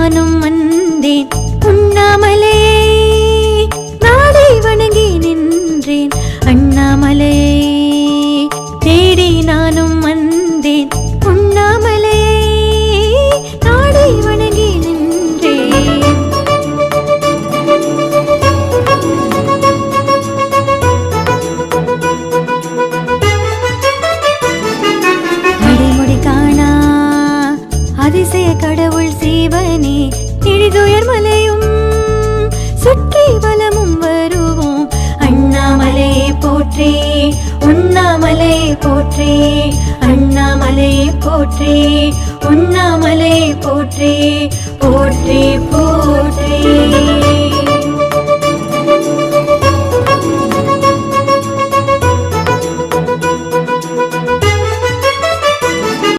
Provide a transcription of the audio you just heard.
ഞാനും கடவுள் சீவனே இழிதுயர் மலையும் சுற்றி வலமும் வருவோம். அண்ணாமலையை போற்றி உண்ணாமலையை போற்றி அண்ணாமலையை போற்றி உண்ணாமலையை போற்றி போற்றி